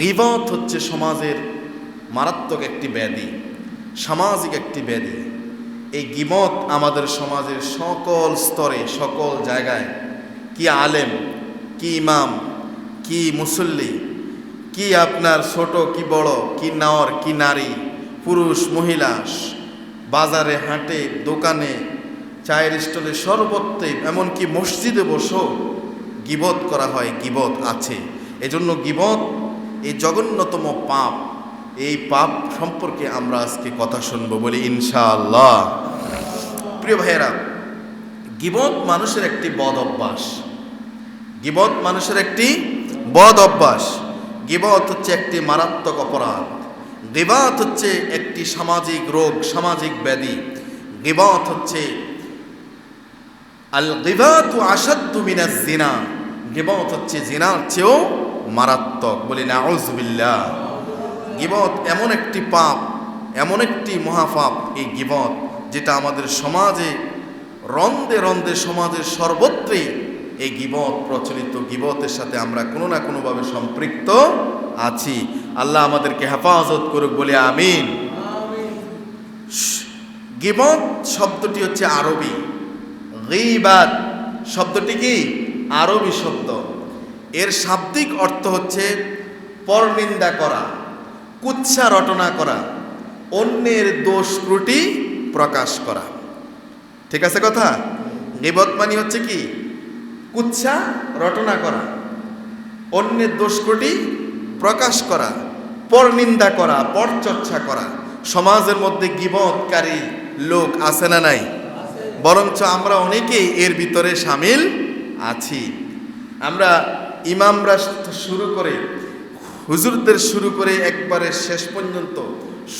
গিবত হচ্ছে সমাজের মারাত্মক একটি ব্যাধি, সামাজিক একটি ব্যাধি। এই গিবত আমাদের সমাজের সকল স্তরে, সকল জায়গায়, কি আলেম, কি ইমাম, কি মুসল্লি, কি আপনার ছোট, কি বড়, কি নর কি নারী, পুরুষ, মহিলা, বাজারে, হাটে, দোকানে, চায়ের স্টলে, সর্বত্রে, এমনকি মসজিদে বসেও গিবত করা হয়, গিবত আছে। এজন্য গিবত এই জঘন্যতম পাপ, এই পাপ সম্পর্কে আমরা আজকে কথা শুনব বলি ইনশাআল্লাহ। প্রিয় ভাইয়েরা, গিবত মানুষের একটি বদ অভ্যাস। গিবত মানুষের একটি বদ অভ্যাস। গিবত হচ্ছে একটি মারাত্মক অপরাধ। গিবাত হচ্ছে একটি সামাজিক রোগ, সামাজিক ব্যাধি। গিবত হচ্ছে আল গিবাত আসাদ্দু মিনাজ জিনা। গিবত হচ্ছে জিনার চেয়েও মারাত্মক, বলি নাউজুবিল্লাহ। গিবত এমন একটি পাপ, এমন একটি মহাপাপ এই গিবত, যেটা আমাদের সমাজে, রন্দে রন্দে সমাজের সর্বত্রই এই গিবত, প্রচলিত গিবতের সাথে আমরা কোনো না কোনোভাবে সম্পৃক্ত আছি। আল্লাহ আমাদেরকে হেফাজত করুক, বলে আমিন। গিবত শব্দটি হচ্ছে আরবি। গিবাত শব্দটি কি? আরবি শব্দ। এর শাব্দিক অর্থ হচ্ছে পরনিন্দা করা কুচ্ছা রটনা করা, অন্যের দোষ ত্রুটি প্রকাশ করা। ঠিক আছে কথা? গিবত মানে হচ্ছে কি? কুচ্ছা রটনা করা, অন্যের দোষ ত্রুটি প্রকাশ করা, পরনিন্দা করা, পরচর্চা করা। সমাজের মধ্যে গিবতকারী লোক আছে না নাই? বরঞ্চ আমরা অনেকেই এর ভিতরে সামিল আছি। আমরা ইমামরা শুরু করে, হুজুরদের শুরু করে একবারে শেষ পর্যন্ত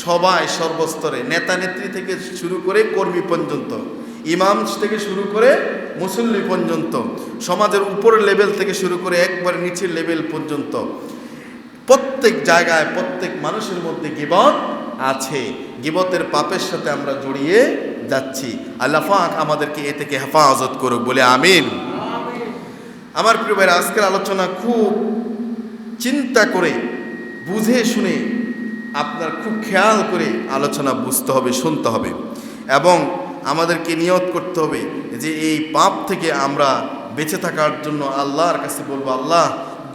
সবাই সর্বস্তরে, নেতা নেত্রী থেকে শুরু করে কর্মী পর্যন্ত, ইমাম থেকে শুরু করে মুসল্লি পর্যন্ত, সমাজের উপরের লেভেল থেকে শুরু করে একবারে নিচের লেভেল পর্যন্ত। প্রত্যেক জায়গায় প্রত্যেক মানুষের মধ্যে গিবত আছে। গিবতের পাপের সাথে আমরা জড়িয়ে যাচ্ছি। আল্লাহ আমাদেরকে এ থেকে হেফাজত করুক, বলে আমিন। আমার প্রিয় ভাইয়ের আজকের আলোচনা খুব চিন্তা করে, বুঝে শুনে আপনার খুব খেয়াল করে আলোচনা বুঝতে হবে, শুনতে হবে। এবং আমাদেরকে নিয়ত করতে হবে যে এই পাপ থেকে আমরা বেঁচে থাকার জন্য আল্লাহর কাছে বলব, আল্লাহ,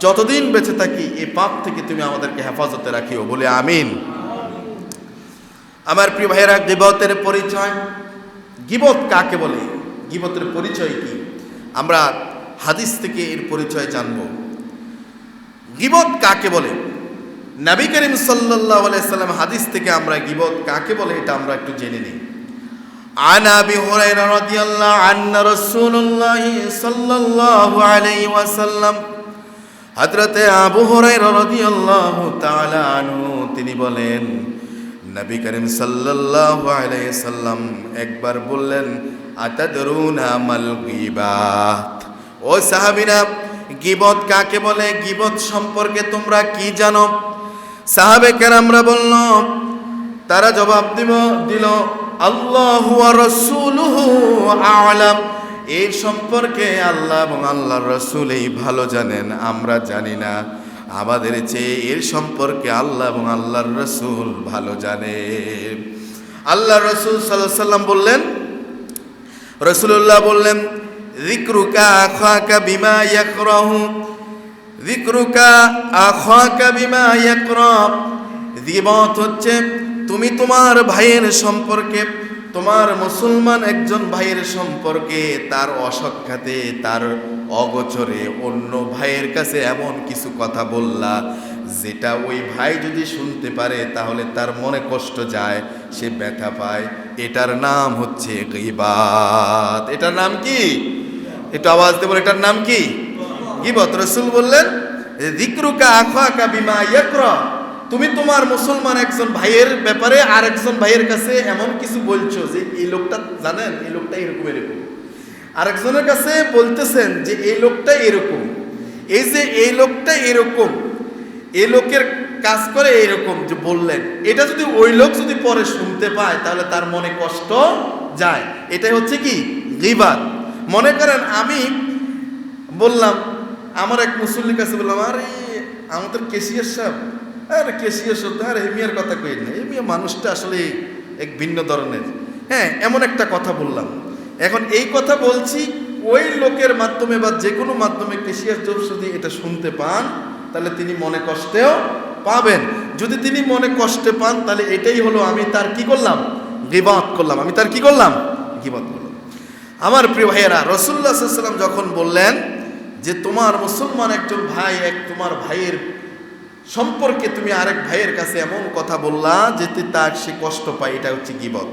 যতদিন বেঁচে থাকি, এই পাপ থেকে তুমি আমাদেরকে হেফাজতে রাখিও। বলে আমিন। আমার প্রিয় ভাইয়েরা, গিবতের পরিচয়, গিবত কাকে বলে? গিবতের পরিচয় কি? আমরা হাদিস থেকে এর পরিচয় জানব গিবত কাকে বলে নবী করিম সাল্লাল্লাহু আলাইহি সাল্লাম হাদিস থেকে আমরা গিবত কাকে বলে এটা আমরা একটু জেনে নিই عن ابي هريره رضي الله عنه رسول الله صلى الله عليه وسلم হযরতে আবু হুরায়রা রাদিয়াল্লাহু তাআলা আনহু তিনি বলেন নবী করিম সাল্লাল্লাহু আলাইহি সাল্লাম একবার বললেন আতাদরুনা মাল গীবাত ও সাহাবীরা, গিবত কাকে বলে? গিবত সম্পর্কে তোমরা কি জানো? সাহাবে কেরামরা বলল, তারা জবাব দিব, দিল, আল্লাহ আলাম। এই সম্পর্কে আল্লাহ এবং আল্লাহর রসুল এই ভালো জানেন, আমরা জানি না। আমাদের চেয়ে এর সম্পর্কে আল্লাহ এবং আল্লাহর রসুল ভালো জানে। আল্লাহ রসুল সাল্লাহ সাল্লাম বললেন রসুল্লাহ বললেন বিমা বিমা হচ্ছে তুমি তোমার ভাইয়ের সম্পর্কে, তোমার মুসলমান একজন ভাইয়ের সম্পর্কে, তার অসখ্যাতে, তার অগোচরে অন্য ভাইয়ের কাছে এমন কিছু কথা বললা, যেটা ওই ভাই যদি শুনতে পারে, তাহলে তার মনে কষ্ট যায়, সে ব্যথা পায়। এটার নাম হচ্ছে গিবাত। এটার নাম কি? একটু আওয়াজ দেবো এটার নাম কি? গিবত রসুল বললেন দিকরুকা আখা বিমা ইয়াকরা। তুমি তোমার মুসলমান একজন ভাইয়ের ব্যাপারে আর একজন ভাইয়ের কাছে এমন কিছু বলছো যে এই লোকটা, জানেন, এই লোকটা এরকম এরকম। আরেকজনের কাছে বলতেছেন যে এই লোকটা এরকম। এই যে এই লোকটা এরকম, এই লোকের কাজ করে এরকম যে বললেন। এটা যদি ওই লোক যদি পরে শুনতে পায়, তাহলে তার মনে কষ্ট যায়। এটাই হচ্ছে কি? গিবাদ। মনে করেন আমি বললাম, আমার এক মুসল্লির কাছে বললাম, আরে আমাদের কেসিয়ার সাহেব। আরে কেসিয়ার সাহেব আরে এমিয়ার কথা কই না। এমিয়া মানুষটা আসলে এক ভিন্ন ধরনের। হ্যাঁ এমন একটা কথা বললাম। এখন এই কথা বলছি, ওই লোকের মাধ্যমে বা যে কোনো মাধ্যমে কেসিয়ার জব যদি এটা শুনতে পান, তাহলে তিনি মনে কষ্টেও পাবেন। যদি তিনি মনে কষ্টে পান, তাহলে এটাই হলো আমি তার কি করলাম? গিবাত করলাম। আমি তার কি করলাম? গিবাত করলাম। আমার প্রিয় ভাইয়েরা রসুল্লাহ সাল্লাম যখন বললেন যে তোমার মুসলমান একজন ভাই, এক তোমার ভাইয়ের সম্পর্কে তুমি আরেক ভাইয়ের কাছে এমন কথা বললা যে তার সে কষ্ট পায়, এটা হচ্ছে গিবত।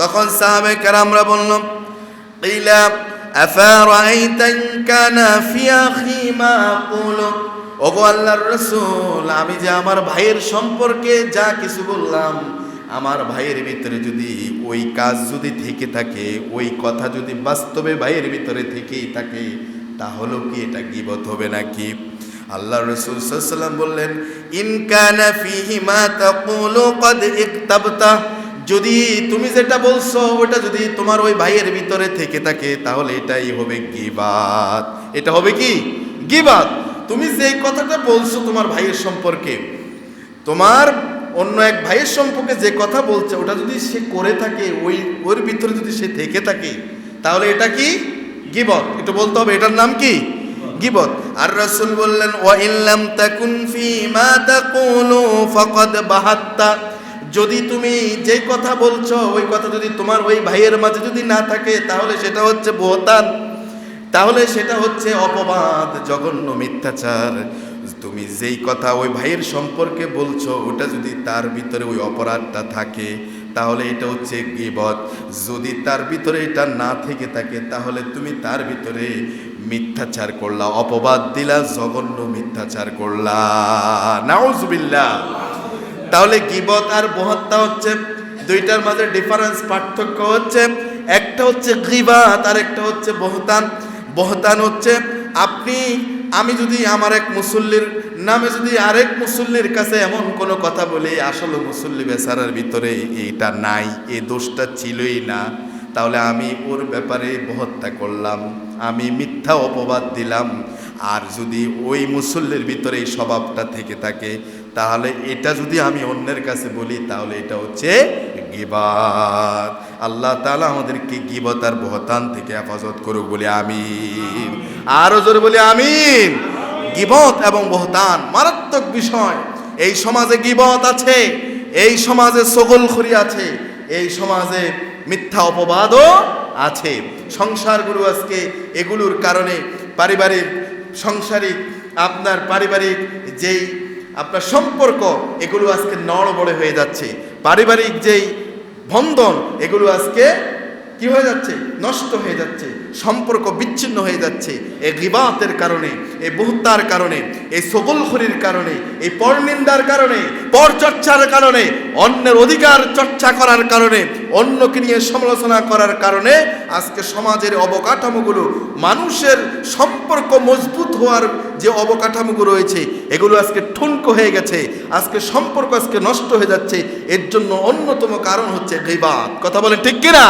তখন সাহাবে কারামরা বললাম ইলা আফারাইতান কানা ফিয়া আখি মা ওগো আল্লাহর রাসূল, আমি যে আমার ভাইয়ের সম্পর্কে যা কিছু বললাম আমার ভাইয়ের ভিতরে যদি ওই কাজ যদি থেকে থাকে, ওই কথা যদি বাস্তবে ভাইয়ের ভিতরে থেকেই থাকে, তাহলেও কি এটা গিবত হবে নাকি? আল্লাহ রসুল সাল্লাম বললেন ইনকানা ফিহি মা তাকুলু কদ ইকতাবতা। যদি তুমি যেটা বলছো, ওটা যদি তোমার ওই ভাইয়ের ভিতরে থেকে থাকে, তাহলে এটাই হবে গিবাত। এটা হবে কি? গিবাত। তুমি যে কথাটা বলছো তোমার ভাইয়ের সম্পর্কে, তোমার অন্য এক ভাইয়ের সম্পর্কে যে কথা বলছে, ওটা যদি সে করে থাকে, ওই, ওর ভিতরে যদি সে থেকে থাকে, তাহলে এটা কি? গিবত। একটু বলতে হবে, এটার নাম কি? গিবত। আর রাসূল বললেন ওয়া ইল্লাম তাকুন ফি মা তাকুলু ফাকাদ বাহাত্তা। যদি তুমি যে কথা বলছো, ওই কথা যদি তোমার ওই ভাইয়ের মাঝে যদি না থাকে, তাহলে সেটা হচ্ছে বহতান তাহলে সেটা হচ্ছে অপবাদ, জঘন্য মিথ্যাচার। তুমি যেই কথা ওই ভাইয়ের সম্পর্কে বলছো, ওটা যদি তার ভিতরে ওই অপরাধটা থাকে, তাহলে এটা হচ্ছে গিবত। যদি তার ভিতরে এটা না থেকে থাকে, তাহলে তুমি তার ভিতরে মিথ্যাচার করলা, অপবাদ দিলা, জঘন্য মিথ্যাচার করলা। নাউজুবিল্লাহ। তাহলে গিবত আর বহত্যা হচ্ছে, দুইটার মাঝে ডিফারেন্স পার্থক্য হচ্ছে, একটা হচ্ছে গিবাত আর একটা হচ্ছে বহতান বহতান হচ্ছে আপনি আমি যদি আমার এক মুসল্লির নামে যদি আরেক মুসল্লির কাছে এমন কোনো কথা বলি, আসলে মুসল্লি বেচারার ভিতরে এটা নাই এ দোষটা ছিলই না, তাহলে আমি ওর ব্যাপারে বহত্যা করলাম, আমি মিথ্যা অপবাদ দিলাম। আর যদি ওই মুসল্লির ভিতরে এই স্বভাবটা থেকে থাকে তাহলে এটা যদি আমি অন্যের কাছে বলি, তাহলে এটা হচ্ছে গিবাত আল্লাহ তালা আমাদেরকে গিবত আর বহতান থেকে হেফাজত করুক, বলে আমিন। আরও জোরে বলে আমিন। গিবত এবং বহতান মারাত্মক বিষয়। এই সমাজে গিবত আছে, এই সমাজে সগলখড়ি আছে, এই সমাজে মিথ্যা অপবাদও আছে। সংসারগুলো আজকে এগুলোর কারণে পারিবারিক, সংসারিক, আপনার পারিবারিক যেই আপনার সম্পর্ক এগুলো আজকে নড়বড়ে হয়ে যাচ্ছে। পারিবারিক যেই বন্ধন এগুলো আজকে কি হয়ে যাচ্ছে? নষ্ট হয়ে যাচ্ছে, সম্পর্ক বিচ্ছিন্ন হয়ে যাচ্ছে। এই গিবাতের কারণে, এই বহুতার কারণে, এই সগলখড়ির কারণে, এই পরনিন্দার কারণে, পরচর্চার কারণে, অন্যের অধিকার চর্চা করার কারণে, অন্যকে নিয়ে সমালোচনা করার কারণে আজকে সমাজের অবকাঠামোগুলো, মানুষের সম্পর্ক মজবুত হওয়ার যে অবকাঠামোগুলো রয়েছে, এগুলো আজকে ঠুনকো হয়ে গেছে। আজকে সম্পর্ক আজকে নষ্ট হয়ে যাচ্ছে। এর জন্য অন্যতম কারণ হচ্ছে গিবাত। কথা বলেন ঠিক কিনা?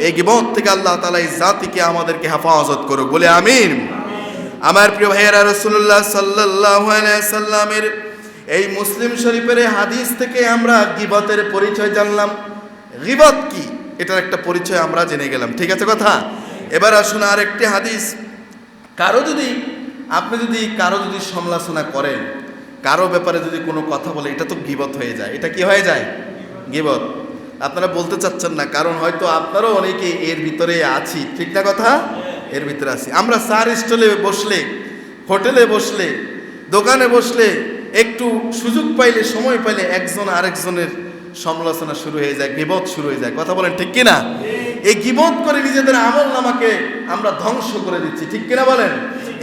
এই গিবত থেকে আল্লাহ তালা এই জাতিকে আমাদেরকে হেফাজত করুক। বলে আমিন। আমার প্রিয় ভাইয়েরা রসুল্লাহ সাল্লাহ সাল্লামের এই মুসলিম শরীফের হাদিস থেকে আমরা গিবতের পরিচয় জানলাম। গিবত কি? এটার একটা পরিচয় আমরা জেনে গেলাম। ঠিক আছে কথা? এবার আসুন আর একটি হাদিস। কারও যদি, আপনি যদি কারও যদি সমালোচনা করেন, কারও ব্যাপারে যদি কোনো কথা বলে, এটা তো গিবত হয়ে যায়। এটা কি হয়ে যায়? গিবত। আপনারা বলতে চাচ্ছেন না, কারণ হয়তো আপনারও অনেকে এর ভিতরে আছি। ঠিক না কথা? এর ভিতরে আছি। আমরা চার স্টলে বসলে, হোটেলে বসলে, দোকানে বসলে একটু সুযোগ পাইলে, সময় পাইলে একজন আরেকজনের সমালোচনা শুরু হয়ে যায়, গিবত শুরু হয়ে যায়। কথা বলেন ঠিক কিনা? এই গিবত করে নিজেদের আমল নামাকে আমরা ধ্বংস করে দিচ্ছি। ঠিক কিনা বলেন?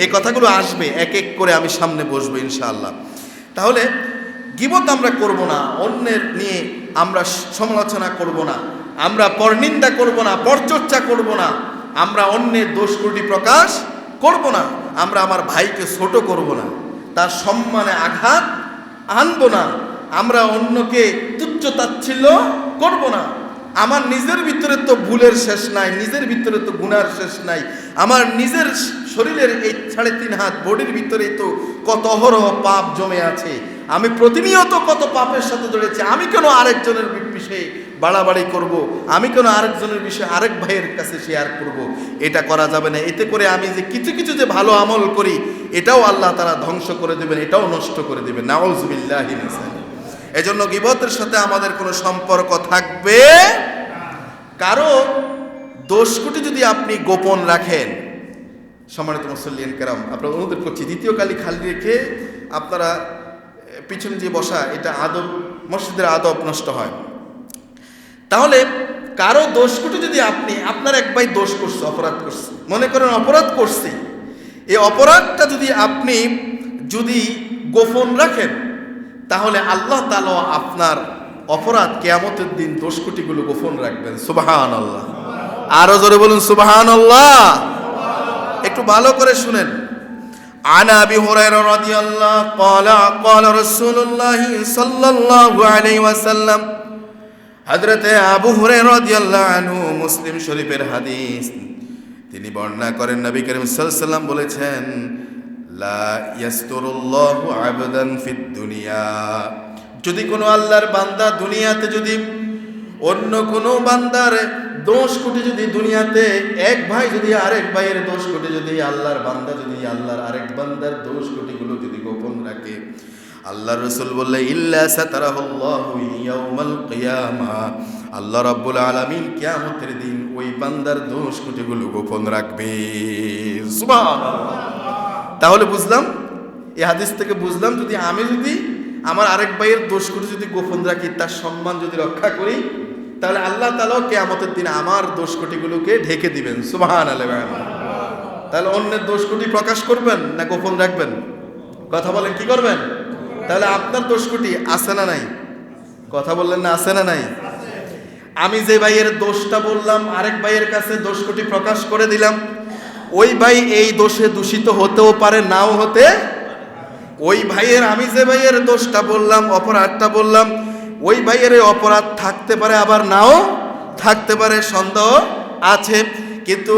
এই কথাগুলো আসবে, এক এক করে আমি সামনে বসবো ইনশাআল্লাহ। তাহলে গিবত আমরা করব না, অন্যের নিয়ে আমরা সমালোচনা করব না, আমরা পরনিন্দা করব না, পরচর্চা করব না, আমরা অন্যের দোষ ত্রুটি প্রকাশ করব না, আমরা আমার ভাইকে ছোট করব না, তার সম্মানে আঘাত আনব না, আমরা অন্যকে তুচ্ছ তাচ্ছিল্য করব না, আমার নিজের ভিতরে তো ভুলের শেষ নাই, নিজের ভিতরে তো গুনার শেষ নাই, আমার নিজের শরীরের এই সাড়ে তিন হাত বডির ভিতরে তো কত অহরহ পাপ জমে আছে আমি প্রতিনিয়ত কত পাপের সাথে জড়েছি, আমি কেন আরেকজনের বিষয়ে বাড়াবাড়ি করব। আমি কেন আরেকজনের বিষয়ে আরেক ভাইয়ের কাছে শেয়ার করব। এটা করা যাবে না এতে করে আমি যে কিছু কিছু যে ভালো আমল করি, এটাও আল্লাহ তারা ধ্বংস করে দেবেন, এটাও নষ্ট করে দেবেন নাউজবিল্লাহি। এজন্য গিবতের সাথে আমাদের কোনো সম্পর্ক থাকবে কারও দোষকুটি যদি আপনি গোপন রাখেন, সম্মানিত মুসল্লিয়ান কেরাম, আপনারা অনুরোধ করছি, দ্বিতীয় কালি খালি রেখে আপনারা পিছনে যে বসা, এটা আদব, মসজিদের আদব নষ্ট হয়। তাহলে কারও দোষকুটি যদি আপনি, আপনার এক ভাই দোষ করছে, অপরাধ করছে, মনে করেন অপরাধ করছে, এই অপরাধটা যদি আপনি যদি গোপন রাখেন, তাহলে আল্লাহ তালা আপনার অপরাধ কেয়ামতের দিন দোষ দোষকুটিগুলো গোপন রাখবেন। সুবাহান আল্লাহ আরও জোরে বলুন সুবাহান আল্লাহ একটু ভালো করে শুনেন। عن ابي هريره رضي الله قال قال رسول الله صلى الله عليه وسلم হযরতে আবু হুরায়রা রাদিয়াল্লাহু আনহু মুসলিম শরীফের হাদিস তিনি বর্ণনা করেন নবী করিম সাল্লাল্লাহু আলাইহি ওয়াসাল্লাম বলেছেন লা ইয়াসতুরুল্লাহু আবদান ফিদ দুনিয়া যদি কোনো আল্লাহর বান্দা দুনিয়াতে যদি অন্য কোনো বান্দার দোষ কুটি যদি দুনিয়াতে, এক ভাই যদি আরেক ভাইয়ের দোষ কুটি যদি, আল্লাহর বান্দা যদি আল্লাহর আরেক বান্দার দোষ কুটিগুলো যদি গোপন রাখে। আল্লাহ রসুল বললে, ইল্লা সাতারাহুল্লাহু ইয়াউমাল কিয়ামা। আল্লাহ রাব্বুল আলামিন কিয়ামতের দিন ওই বান্দার দোষ কুটিগুলো গোপন রাখবে। তাহলে বুঝলাম, এই হাদিস থেকে বুঝলাম, যদি আমি যদি আমার আরেক ভাইয়ের দোষ করে যদি গোপন রাখি, তার সম্মান যদি রক্ষা করি তাহলে আল্লাহ তালাও কেয়ামতের দিন আমার দোষ কোটিগুলোকে ঢেকে দিবেন সুবাহান আলহ তাহলে অন্যের দোষ কোটি প্রকাশ করবেন না গোপন রাখবেন? কথা বলেন, কি করবেন? তাহলে আপনার দোষ কোটি আছে না নাই? কথা বললেন না, আছে না নাই? আমি যে ভাইয়ের দোষটা বললাম, আরেক ভাইয়ের কাছে দোষ কোটি প্রকাশ করে দিলাম। ওই ভাই এই দোষে দূষিত হতেও পারে, নাও হতে। ওই ভাইয়ের, আমি যে ভাইয়ের দোষটা বললাম, অপরাধটা বললাম ওই ভাইয়ের অপরাধ থাকতে পারে, আবার নাও থাকতে পারে, সন্দেহ আছে। কিন্তু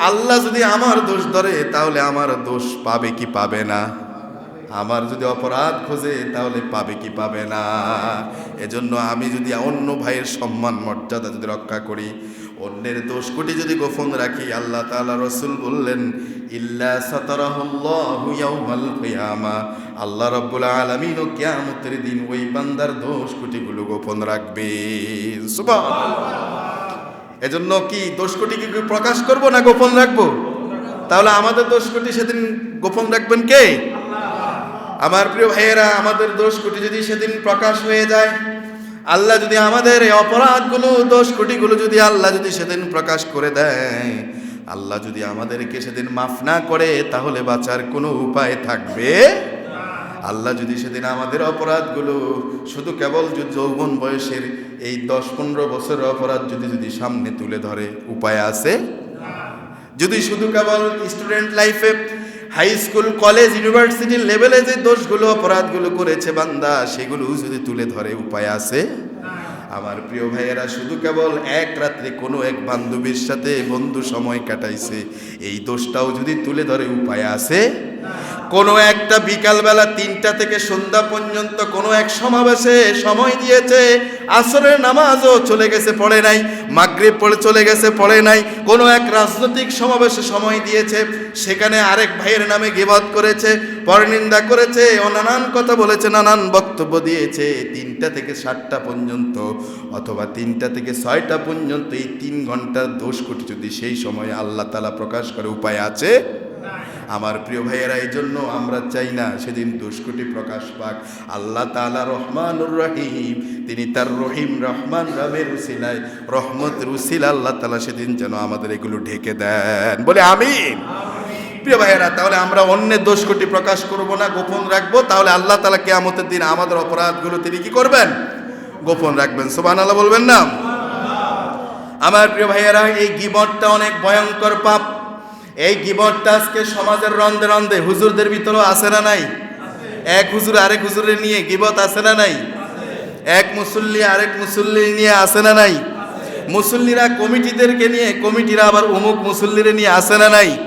আল্লাহ যদি আমার দোষ ধরে, তাহলে আমার দোষ পাবে কি পাবে না? আমার যদি অপরাধ খোঁজে, তাহলে পাবে কি পাবে না? এজন্য আমি যদি অন্য ভাইয়ের সম্মান, মর্যাদা যদি রক্ষা করি অন্যের দোষ কোটি যদি গোপন রাখি, আল্লাহ তাআলা রসুল বললেন, ইল্লা কিয়ামা। আল্লাহ রাব্বুল আলামিন ও কিয়ামতের দিন ওই বান্দার দোষ কোটিগুলো গোপন রাখবে। সুবহানাল্লাহ। এজন্য কি দোষ কোটি কি প্রকাশ করব না গোপন রাখব? তাহলে আমাদের দোষ কোটি সেদিন গোপন রাখবেন কে? আমার প্রিয় ভাইয়েরা, আমাদের দোষ কোটি যদি সেদিন প্রকাশ হয়ে যায় আল্লাহ যদি আমাদের এই অপরাধগুলো, দোষ কোটিগুলো যদি আল্লাহ যদি সেদিন প্রকাশ করে দেয়, আল্লাহ যদি আমাদেরকে সেদিন মাফ না করে, তাহলে বাঁচার কোনো উপায় থাকবে? আল্লাহ যদি সেদিন আমাদের অপরাধগুলো, শুধু কেবল যে যৌবন বয়সের এই দশ পনেরো বছরের অপরাধ যদি যদি সামনে তুলে ধরে, উপায় আছে? যদি শুধু কেবল স্টুডেন্ট লাইফে হাই স্কুল কলেজ ইউনিভার্সিটি লেভেলে যে দোষগুলো, অপরাধগুলো করেছে বান্দা, সেগুলো যদি তুলে ধরে, উপায় আছে? আমার প্রিয় ভাইয়েরা, শুধু কেবল এক রাত্রে কোনো এক বান্ধবীর সাথে বন্ধু সময় কাটাইছে, এই দোষটাও যদি তুলে ধরে, উপায় আছে? কোনো একটা বিকালবেলা তিনটা থেকে সন্ধ্যা পর্যন্ত কোনো এক সমাবেশে সময় দিয়েছে। আসরের নামাজও চলে গেছে, পড়ে নাই। মাগরিব পড়ে চলে গেছে, পড়ে নাই। কোনো এক রাজনৈতিক সমাবেশে সময় দিয়েছে। সেখানে আরেক ভাইয়ের নামে গিবত করেছে, পরনিন্দা করেছে ও নানান কথা বলেছে, নানান বক্তব্য দিয়েছে। তিনটা থেকে সাতটা পর্যন্ত অথবা তিনটা থেকে ছয়টা পর্যন্ত এই তিন ঘণ্টার দোষ কোটি যদি সেই সময় আল্লাহ তালা প্রকাশ করে, উপায় আছে? আমার প্রিয় ভাইয়েরা এই জন্য আমরা চাই না সেদিন দুষ্কুটি প্রকাশ পাক। আল্লাহ তালা রহমানুর রহিম, তিনি তার রহিম রহমান রামের উসিলায়, রহমত রুসিল আল্লাহ তালা সেদিন যেন আমাদের এগুলো ঢেকে দেন। বলে আমি প্রিয় ভাইয়েরা, তাহলে আমরা অন্যের দোষকুটি প্রকাশ করব না, গোপন রাখব। তাহলে আল্লাহ তালা কেয়ামতের দিন আমাদের অপরাধগুলো তিনি কি করবেন? গোপন রাখবেন। সোবান আল্লাহ বলবেন না? আমার প্রিয় ভাইয়েরা, এই গিবটটা অনেক ভয়ঙ্কর পাপ। এই গিবটটা আজকে সমাজের রন্ধে রন্ধে হুজুরদের ভিতরেও আছে না নাই? এক হুজুর আরেক হুজুরের নিয়ে গিবত আছে না নাই? এক মুসল্লি আরেক মুসল্লি নিয়ে আছে না নাই? মুসল্লিরা কমিটিদেরকে নিয়ে, কমিটিরা আবার অমুক মুসল্লিরে নিয়ে আসে না নাই?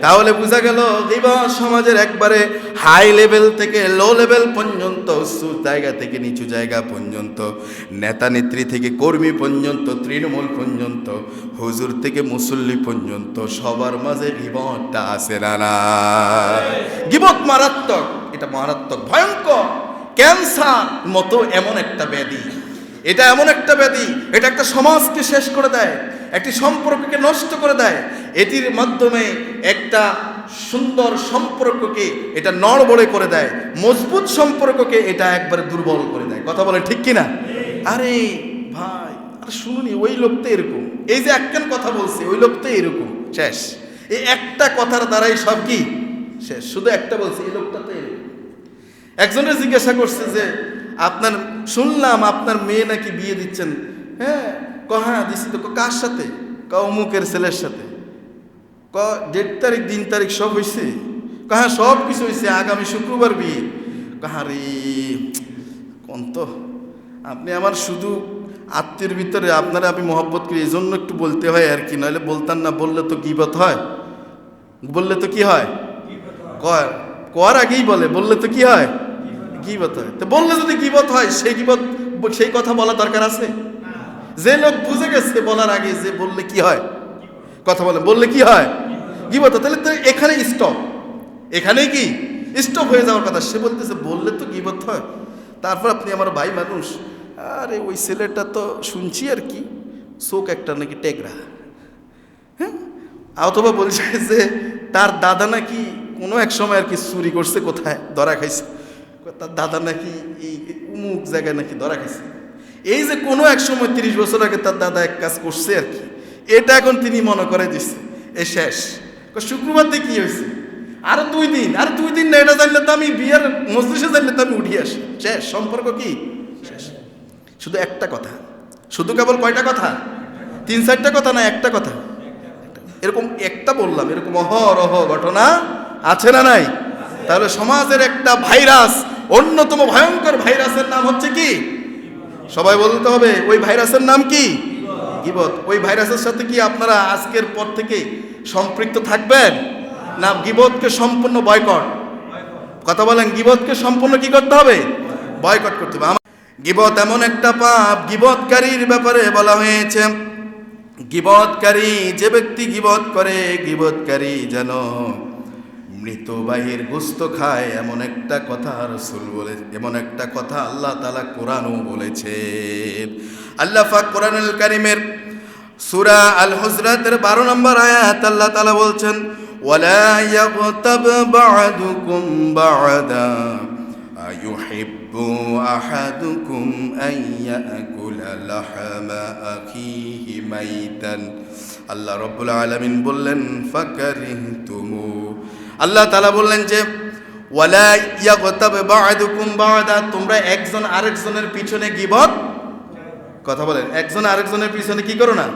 তাহলে বোঝা গেল গিবত সমাজের একবারে হাই লেভেল থেকে লো লেভেল পর্যন্ত, উঁচু জায়গা থেকে নিচু জায়গা পর্যন্ত, নেতা নেত্রী থেকে কর্মী পর্যন্ত, তৃণমূল পর্যন্ত, হুজুর থেকে মুসল্লি পর্যন্ত, সবার মাঝে আসে না না? গিবত মারাত্মক, এটা মারাত্মক, ভয়ঙ্কর, ক্যান্সার মতো এমন একটা ব্যাধি, এটা এমন একটা ব্যাধি, এটা একটা সমাজকে শেষ করে দেয়। একটি সম্পর্ককে নষ্ট করে দেয়। এটির মাধ্যমে একটা সুন্দর সম্পর্ককে এটা নড়বড়ে করে দেয়। মজবুত সম্পর্ককে এটা একবারে দুর্বল করে দেয়। কথা বলে ঠিক কিনা? আরে ভাই, আরে শুনুনি, ওই লোকটা এরকম। এই যে একখান কথা বলছে, ওই লোকটা এরকম। শেষ। এই একটা কথার দ্বারাই সব কি? শেষ। শুধু একটা বলছে, এই লোকটা তো এরকম। একজনের জিজ্ঞাসা করছে যে, আপনার, শুনলাম আপনার মেয়ে নাকি বিয়ে দিচ্ছেন? হ্যাঁ ক হ্যাঁ দিচ্ছি তো। কার সাথে? ক অমুকের ছেলের সাথে। ক ডেট তারিখ, দিন তারিখ সব হয়েছে ক হ্যাঁ সব কিছু হয়েছে আগামী শুক্রবার বিয়ে। কাহারি কোন তো? আপনি আমার শুধু আত্মীয়ের ভিতরে আপনারা আমি মহব্বত করি এই জন্য একটু বলতে হয় আর কি, নইলে বলতাম না, বললে তো গিবত হয়। বললে তো কি হয়? কর কর আগেই বলে, বললে তো কি হয়? গিবত হয়। তো বললে যদি গিবত হয় সেই গিবত, সেই কথা বলা দরকার আছে? যে লোক বুঝে গেছে বলার আগে যে বললে কি হয়? কথা বলে বললে কি হয়? গিবত। তাহলে তো এখানে স্টপ এখানেই কি? স্টপ হয়ে যাওয়ার কথা। সে বলতেছে, বললে তো গিবত হয়। তারপর আপনি আমার ভাই মানুষ, আরে, ওই ছেলেটা তো শুনছি আর কি। শোক একটা নাকি টেকরা। হ্যাঁ? অথবা বলছে যে, তার দাদা নাকি কোনো এক সময় আর কি চুরি করছে কোথায়? ধরা খাইছে। তার দাদা নাকি এই উমুক জায়গায় নাকি ধরা খাইছে। এই যে কোনো এক সময় তিরিশ বছর আগে তার দাদা এক কাজ করছে আর কি, এটা এখন তিনি মনে করে দিচ্ছে এ শেষ। শুক্রবার দিয়ে কি হয়েছে? আরও দুই দিন, আর দুই দিন না, এটা জানলে তো আমি বিয়ের মজলিসে জানলে তো আমি উঠে আসি। শেষ, সম্পর্ক কি? শেষ। শুধু একটা কথা, শুধু কেবল কয়টা কথা? তিন চারটা কথা না, একটা কথা? এরকম একটা বললাম, এরকম অহরহ ঘটনা আছে না নাই? তাহলে সমাজের একটা ভাইরাস, অন্যতম ভয়ঙ্কর ভাইরাসের নাম হচ্ছে কি? সবাই বলতে হবে, ওই ভাইরাসের নাম কি? গিবত। ওই ভাইরাসের সাথে কি আপনারা আজকের পর থেকে সম্পৃক্ত থাকবেন? না, গিবতকে সম্পূর্ণ বয়কট। কথা বলেন, গিবতকে সম্পূর্ণ কি করতে হবে? বয়কট করতে হবে। গিবত এমন একটা পাপ, গিবতকারীর ব্যাপারে বলা হয়েছে। গিবতকারী যে ব্যক্তি গিবত করে, গিবতকারী যেন মৃত বাহির গুস্ত খায় এমন একটা কথা রসুল বলে এমন একটা কথা আল্লাহ তালা কোরআনও বলেছে আল্লাহ পাক কোরআনুল কারিমের সুরা আল হুজরাতের বারো নম্বর আয়াত আল্লাহ তালা বলছেন ওয়ালা ইয়াগতাব বা'দুকুম বা'দা أيحب أحدكم أن يأكل لحم أخيه ميتا আল্লাহ রব্বুল আলমিন বললেন ফাকারিহতুমু আল্লাহ তালা বললেন যে, ওয়ালা বা'দা তোমরা একজন আরেকজনের পিছনে গিবত কথা বলেন, একজন আরেকজনের পিছনে কি করো না?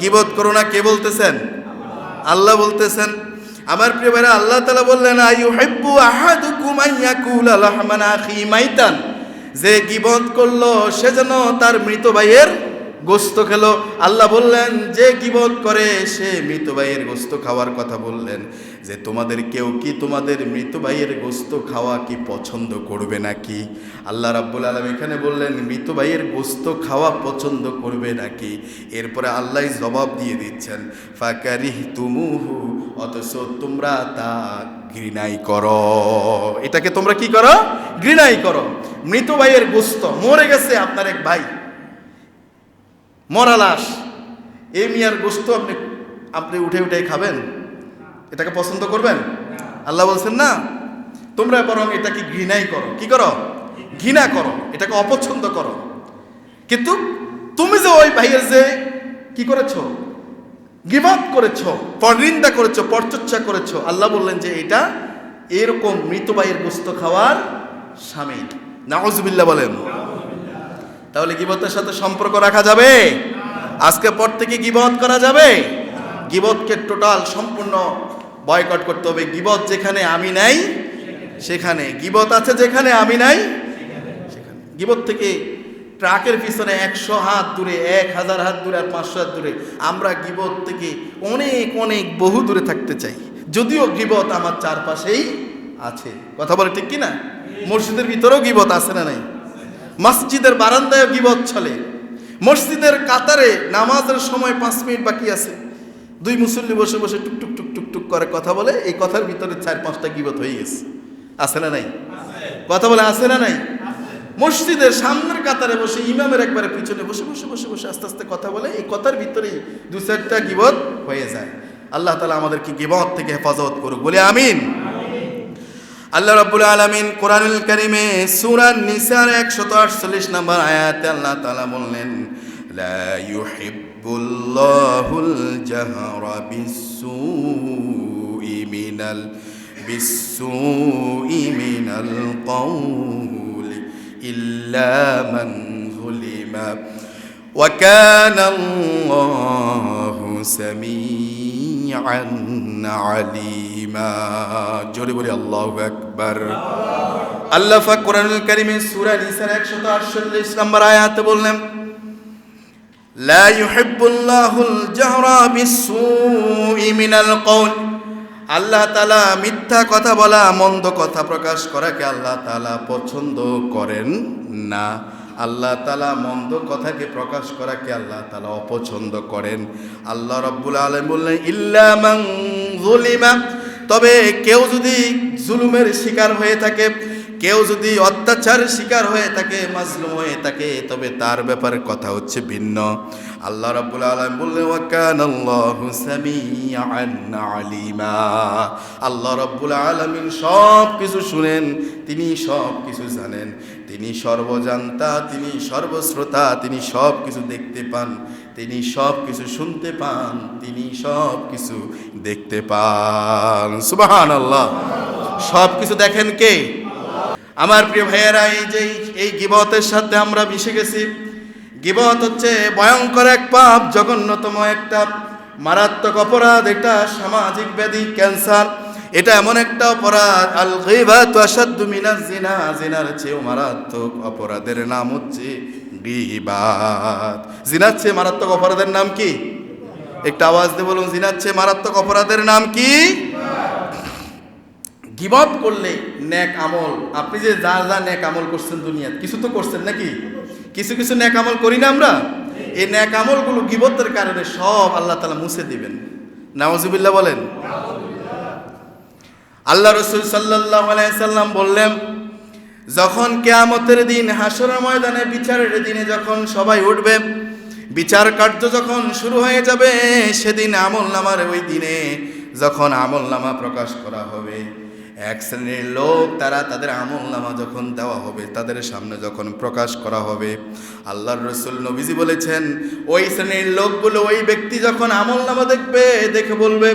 গিবত করো না, কে বলতেছেন? আল্লাহ বলতেছেন। আমার প্রিয় ভাইরা, আল্লাহ তালা বললেন মাইতান যে গিবত করল, সে যেন তার মৃত ভাইয়ের গোস্ত খেলো। আল্লাহ বললেন, যে গিবত করে, সে মৃত ভাইয়ের গোস্ত খাওয়ার কথা বললেন। যে তোমাদের কেউ কি তোমাদের মৃত ভাইয়ের গোস্ত খাওয়া কি পছন্দ করবে নাকি? আল্লাহ রাব্বুল আলম এখানে বললেন, মৃত ভাইয়ের গোস্ত খাওয়া পছন্দ করবে নাকি? এরপরে আল্লাহ জবাব দিয়ে দিচ্ছেন ফাকারিহ তুমুহু অথচ তোমরা তা ঘৃণাই করো। এটাকে তোমরা কি করো? ঘৃণাই করো। মৃত ভাইয়ের গোস্ত মরে গেছে আপনার এক ভাই। মরা লাশ। এই মিয়ার গোস্ত আপনি আপনি উঠে উঠে খাবেন। এটাকে পছন্দ করবেন? আল্লাহ বলছেন না। তোমরা বরং এটাকে ঘৃণাই করো। কি করো? ঘৃণা করো। এটাকে অপছন্দ করো। কিন্তু তুমি যে ওই ভাইয়ের যে কি করেছ? গিবাদ করেছ পরনিন্দা করেছ পরচর্চা করেছ আল্লাহ বললেন যে এটা এরকম মৃত ভাইয়ের গোস্ত খাওয়ার স্বামী নাউজবিল্লা বলেন। তাহলে গিবতের সাথে সম্পর্ক রাখা যাবে? আজকে পর থেকে গিবত করা যাবে? গিবতকে টোটাল সম্পূর্ণ বয়কট করতে হবে। গিবত যেখানে আমি নাই, সেখানে। গিবত আছে যেখানে আমি নাই, সেখানে। গিবত থেকে ট্রাকের পিছনে একশো হাত দূরে, এক হাজার হাত দূরে আর পাঁচশো হাত দূরে আমরা গিবত থেকে অনেক অনেক বহু দূরে থাকতে চাই। যদিও গিবত আমার চারপাশেই আছে। কথা বলে ঠিক কি না মসজিদের ভিতরেও গিবত আছে না নাই? মসজিদের বারান্দায় গিবত চলে। মসজিদের কাতারে নামাজের সময় পাঁচ মিনিট বাকি আছে। দুই মুসল্লি বসে বসে টুকটুক টুক টুক করে কথা বলে, এই কথার ভিতরে চার পাঁচটা গিবত হয়ে গেছে। আছে না নাই? কথা বলে আছে না নাই? মসজিদের সামনের কাতারে বসে ইমামের একবারে পিছনে বসে বসে বসে বসে আস্তে আস্তে কথা বলে, এই কথার ভিতরেই দু চারটা গিবত হয়ে যায়। আল্লাহ তালা আমাদেরকে গিবত থেকে হেফাজত করুক। বলে আমিন। আল্লাহ রাব্বুল আলামিন কোরআনুল কারিমে সূরা নিসার 148 নম্বর আয়াতে আল্লাহ তাআলা বললেন লা ইউহিব্বুল্লাহুল জাহরা বিসসুই মিনাল বিসসুই মিনাল কওলি ইল্লা মান যুলিমা وكان الله سميعا عليما হামিমা জোরে বলি আল্লাহ একবার আল্লাহ ফাক কোরআনুল কারিমে সূরা নিসার 148 নম্বর আয়াতে বললেন, লা ইউহিব্বুল্লাহুল জাহরা বিসসুই মিনাল কওল। আল্লাহ তালা মিথ্যা কথা বলা, মন্দ কথা প্রকাশ করাকে আল্লাহ তালা পছন্দ করেন না। আল্লাহ তালা মন্দ কথাকে প্রকাশ করাকে আল্লাহ তালা অপছন্দ করেন। আল্লাহ রব্বুল আলম বললেন ইল্লামাং তবে কেউ যদি জুলুমের শিকার হয়ে থাকে, কেউ যদি অত্যাচারের শিকার হয়ে থাকে, মাজলুম হয়ে থাকে, তবে তার ব্যাপারে কথা হচ্ছে ভিন্ন। আল্লাহ রাব্বুল আলামিন বললেন, ওয়া কানাল্লাহু সামিআন আলিমা। আল্লাহ রাব্বুল আলামিন সব কিছু শুনেন, তিনি সব কিছু জানেন। তিনি সর্বজান্তা, তিনি সর্বশ্রোতা, তিনি সব কিছু দেখতে পান। তিনি সব কিছু শুনতে পান, তিনি সব কিছু দেখতে পান। সুবহানাল্লাহ। সব কিছু দেখেন কে? আমার প্রিয় ভাইয়েরা, এই যে এই গিবতের সাথে আমরা মিশে গেছি। গিবত হচ্ছে ভয়ঙ্কর এক পাপ, জঘন্যতম একটা মারাত্মক অপরাধ, এটা সামাজিক ব্যাধি, ক্যান্সার। এটা এমন একটা অপরাধ আল গিবাতু আশাদ্দু মিনাজ জিনা জিনার চেয়েও মারাত্মক অপরাধের নাম হচ্ছে গিবাত জিনার চেয়ে মারাত্মক অপরাধের নাম কি? একটা আওয়াজ দিয়ে বলুন, জিনার চেয়ে মারাত্মক অপরাধের নাম কি? গিবত করলে ন্যাক আমল। আপনি যে যা যা ন্যাক আমল করছেন দুনিয়াত, কিছু তো করছেন নাকি? কিছু কিছু ন্যাক আমল করি না আমরা? এই ন্যাক আমলগুলো গিবতের কারণে সব আল্লাহ তালা মুছে দিবেন। নাওজুবিল্লাহ বলেন। আল্লাহ রসুল সাল্লাহ সাল্লাম বললেন যখন কেয়ামতের দিন হাসরের ময়দানে বিচারের দিনে যখন সবাই উঠবে, বিচার কার্য যখন শুরু হয়ে যাবে, সেদিন আমল নামার ওই দিনে যখন আমল নামা প্রকাশ করা হবে। এক শ্রেণির লোক, তারা তাদের আমল নামা যখন দেওয়া হবে, তাদের সামনে যখন প্রকাশ করা হবে, আল্লাহর রসুল নবীজি বলেছেন, ওই শ্রেণির লোকগুলো ওই ব্যক্তি যখন আমল নামা দেখবে, দেখে বলবে,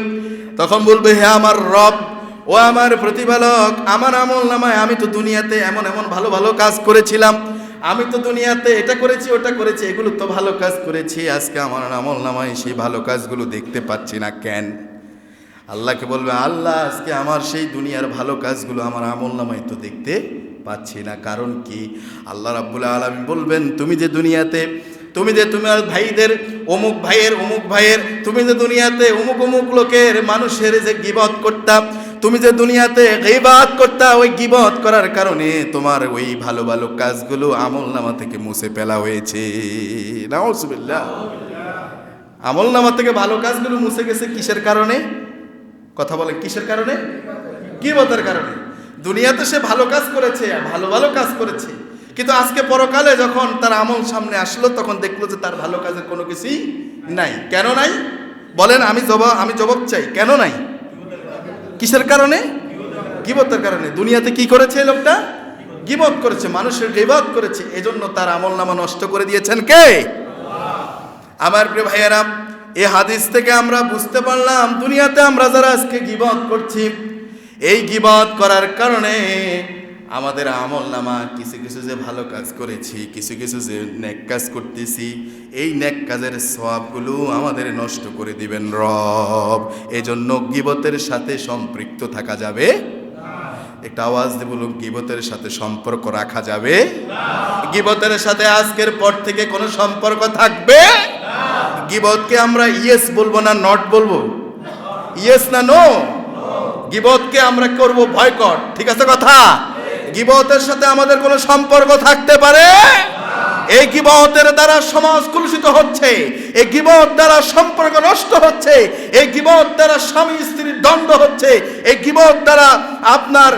তখন বলবে, হে আমার রব ও আমার প্রতিপালক, আমার আমল নামায় আমি তো দুনিয়াতে এমন এমন ভালো ভালো কাজ করেছিলাম। আমি তো দুনিয়াতে এটা করেছি, ওটা করেছি, এগুলো তো ভালো কাজ করেছি। আজকে আমার আমল নামায় সেই ভালো কাজগুলো দেখতে পাচ্ছি না কেন? আল্লাহকে বলবে, আল্লাহ, আজকে আমার সেই দুনিয়ার ভালো কাজগুলো আমার আমল নামায় তো দেখতে পাচ্ছি না। কারণ কি? আল্লাহ রাব্বুল আলমী বলবেন, তুমি যে দুনিয়াতে, তুমি যে তোমার ভাইদের, অমুক ভাইয়ের অমুক ভাইয়ের, তুমি যে দুনিয়াতে অমুক অমুক লোকের, মানুষের যে গিবত করতাম তুমি যে দুনিয়াতে গিবাত করতা, ওই গিবত করার কারণে তোমার ওই ভালো ভালো কাজগুলো আমল নামা থেকে মুছে ফেলা হয়েছে। নাউজুবিল্লাহ। আমল নামা থেকে ভালো কাজগুলো মুছে গেছে কিসের কারণে? কথা বলে কিসের কারণে? গিবতের কারণে। দুনিয়াতে সে ভালো কাজ করেছে, ভালো ভালো কাজ করেছে। কিন্তু আজকে পরকালে যখন তার আমল সামনে আসলো, তখন দেখল যে তার ভালো কাজের কোনো কিছুই নাই। কেন নাই? বলেন, আমি জবাব আমি জবাব চাই, কেন নাই? কিসের কারণে? গিবতের কারণে। দুনিয়াতে কি করেছে লোকটা? গিবত করেছে, মানুষের গিবত করেছে। এজন্য তার আমল নামা নষ্ট করে দিয়েছেন কে? আমার প্রিয় ভাইয়েরা এই হাদিস থেকে আমরা বুঝতে পারলাম, দুনিয়াতে আমরা যারা আজকে গিবত করছি, এই গিবত করার কারণে আমাদের আমল নামা, কিছু কিছু যে ভালো কাজ করেছি, কিছু কিছু যে নেক কাজ করতেছি, এই নেক কাজের সবগুলো আমাদের নষ্ট করে দিবেন রব। এজন্য গিবতের সাথে সম্পৃক্ত থাকা যাবে একটা আওয়াজ দিয়ে বলুন, গিবতের সাথে সম্পর্ক রাখা যাবে গিবতের সাথে আজকের পর থেকে কোনো সম্পর্ক থাকবে গিবতকে আমরা ইয়েস বলব না নট বলব? ইয়েস না নো? গিবতকে আমরা করব ভয়কট ঠিক আছে কথা? গিবতের সাথে আমাদের কোনো সম্পর্ক থাকতে পারে? এই গিবতের দ্বারা সমাজ কলুষিত হচ্ছে, এই গিবত দ্বারা সম্পর্ক নষ্ট হচ্ছে, এই গিবত দ্বারা স্বামী স্ত্রীর দ্বন্দ্ব হচ্ছে, এই গিবত দ্বারা আপনার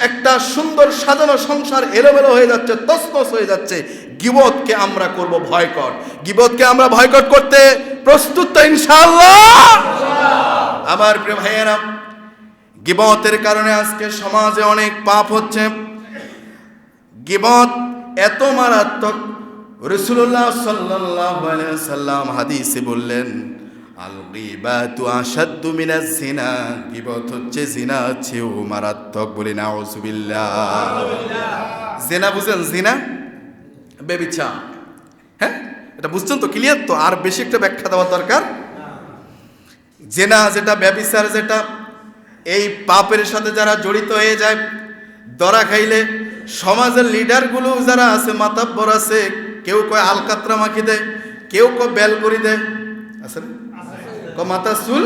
একটা সুন্দর সাজানো সংসার এলোমেলো হয়ে যাচ্ছে তসমস হয়ে যাচ্ছে। গিবতকে আমরা করব ভয়কট। গিবতকে আমরা ভয়কট করতে প্রস্তুত ইনশাআল্লাহ? আমার প্রিয় ভাইয়েরা গিবতের কারণে আজকে সমাজে অনেক পাপ হচ্ছে। গিবত এত মারাত্মক। রসুল্লাহ আলাইহি সাল্লাম হাদিসে বললেন, আল গিবাতু আশাদ্দু মিনাজ জিনা। গিবত হচ্ছে জিনা চেয়েও মারাত্মক বলে নাউজুবিল্লাহ জিনা বুঝেন, জিনা বেবিচা হ্যাঁ? এটা বুঝছেন তো ক্লিয়ার তো? আর বেশি একটা ব্যাখ্যা দেওয়ার দরকার? জেনা যেটা, ব্যবিচার যেটা এই পাপের সাথে যারা জড়িত হয়ে যায়, দরা খাইলে সমাজের লিডারগুলো যারা আছে, মাতাব্বর আছে, কেউ কয় আলকাত্রা মাখি দেয়, কেউ কয় বেল করি দেয়, আছে ক মাথা চুল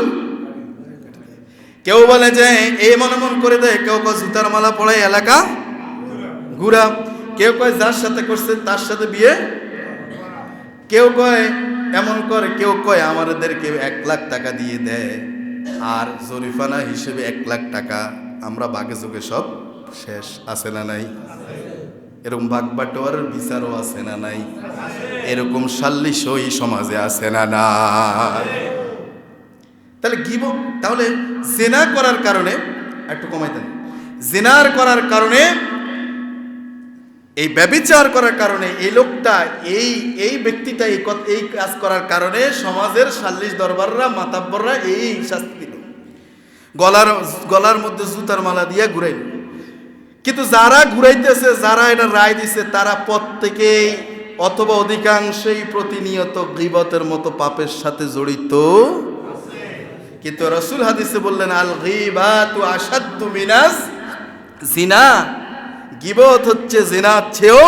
কেউ বলে যে, এই মনে মন করে দেয় কেউ কয় জুতার মালা পড়ে এলাকা ঘুরা, কেউ কয় যার সাথে করছে, তার সাথে বিয়ে, কেউ কয় এমন করে, কেউ কয় আমাদেরকে এক লাখ টাকা দিয়ে দেয়। আর জরিফানা হিসেবে এক লাখ টাকা, আমরা বাঘে যোগে সব শেষ, আছে না নাই? এরকম বাগবাটোয়ার বিচারও আছে না নাই? এরকম সাল্লিশও এই সমাজে আছে না না তাহলে গিব তাহলে জেনা করার কারণে, একটু কমাই দেন জেনার করার কারণে এই ব্যবিচার করার কারণে এই লোকটা, এই এই ব্যক্তিটা এই এই কাজ করার কারণে সমাজের সাল্লিশ দরবাররা, মাতাব্বররা এই শাস্তি দিল। গলার গলার মধ্যে জুতার মালা দিয়ে ঘুরাইল। কিন্তু যারা ঘুরাইতেছে, যারা এটা রায় দিছে, তারা প্রত্যেকেই অথবা অধিকাংশই প্রতিনিয়ত গিবতের মতো পাপের সাথে জড়িত। কিন্তু রসুল হাদিসে বললেন, আল গিবাতু আসাদ্দু মিনাস জিনা। গিবত হচ্ছে জিনা চেয়েও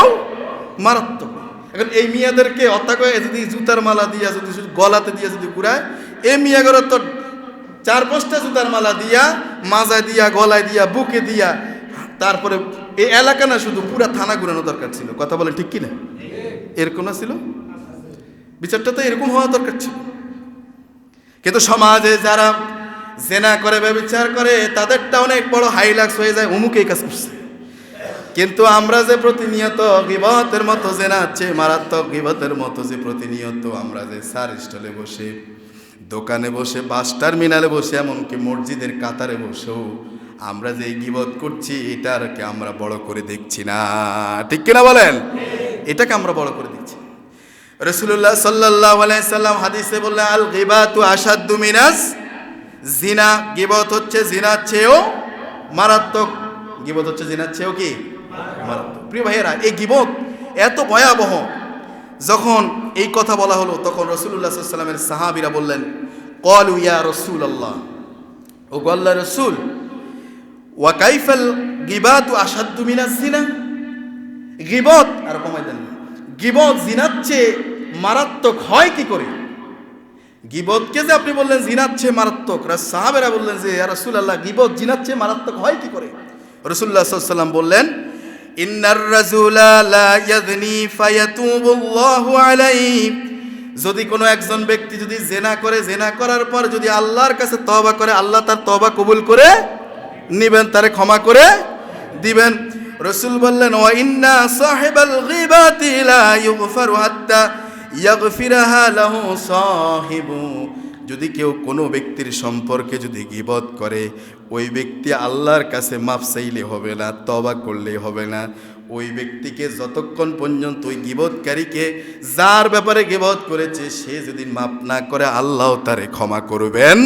মারাত্মক। এখন এই মিয়াদেরকে অত্যাক যদি জুতার মালা দিয়া যদি গলাতে দিয়া যদি ঘুরায় এই মিয়াগর তো চার পাঁচটা জুতার মালা দিয়া মাজায় দিয়া, গলায় দিয়া, বুকে দিয়া, তারপরে এই এলাকা না শুধু পুরা থানা ঘুরানো দরকার ছিল। কথা বলে ঠিক কিনা? এরকম না ছিল? বিচারটা তো এরকম হওয়া দরকার ছিল। কিন্তু সমাজে যারা জেনা করে, ব্যবচার করে, তাদেরটা অনেক বড় হাইলাক্স হয়ে যায়, অমুক এই কাজ করছে। কিন্তু আমরা যে প্রতিনিয়ত গিবতের মতো যে জেনাচ্ছে মারাত্মক গিবতের মতো যে প্রতিনিয়ত আমরা যে সার স্টলে বসে, দোকানে বসে, বাস টার্মিনালে বসে, এমনকি মসজিদের কাতারে বসেও আমরা যে গিবত করছি এটাকে আমরা বড় করে দেখছি না। ঠিক কিনা বলেন? এটাকে আমরা বড় করে দেখছি। রসুল্লাহ সাল্লাহ সাল্লাম হাদিসে বললেন, আল গিবা গিবাতু আসাদ্দু মিনাস জিনা। গিবত হচ্ছে জিনার চেয়েও মারাত্মক, গিবত হচ্ছে জিনার চেয়েও কি? মারাত্মক। প্রিয় ভাইয়েরা, এই গিবত এত ভয়াবহ। যখন এই কথা বলা হলো, তখন রসুল্লাহ সাল্লামের সাহাবিরা বললেন কল ইয়া রসুল আল্লাহ ও গল্লা রসুল ওয়াকাইফাল গিবাতু আসাদ্দু মিনাস জিনা গিবত, আর কমাই দেন, গিবত জিনার চেয়ে মারাত্মক হয় কি করে? গিবতকে যে আপনি বললেন জিনার চেয়ে মারাত্মক রা- সাহাবেরা বললেন যে রসুল আল্লাহ গিবত জিনার চেয়ে মারাত্মক হয় কি করে? রসুল্লাহ সাল্লাম বললেন যদি কোনো একজন ব্যক্তি যদি জেনা করে, জেনা করার পর যদি আল্লাহর কাছে তওবা করে, আল্লাহ তার তওবা কবুল করে নিবেন, তারে ক্ষমা করে দিবেন। রসুল বললেন ও ইন্না সাহেবাল গিবাতি ইউগফারু হাত্তা ইয়াগফিরাহা লাহু সাহিবু যদি কেউ কোনো ব্যক্তির সম্পর্কে যদি গিবত করে, ওই ব্যক্তি আল্লাহর কাছে মাপ চাইলে হবে না তবা করলে হবে না। ওই ব্যক্তিকে যতক্ষণ পর্যন্ত ওই গিবতকারীকে যার ব্যাপারে গিবধ করেছে, সে যদি মাপ না করে, আল্লাহ তারে ক্ষমা করবেন।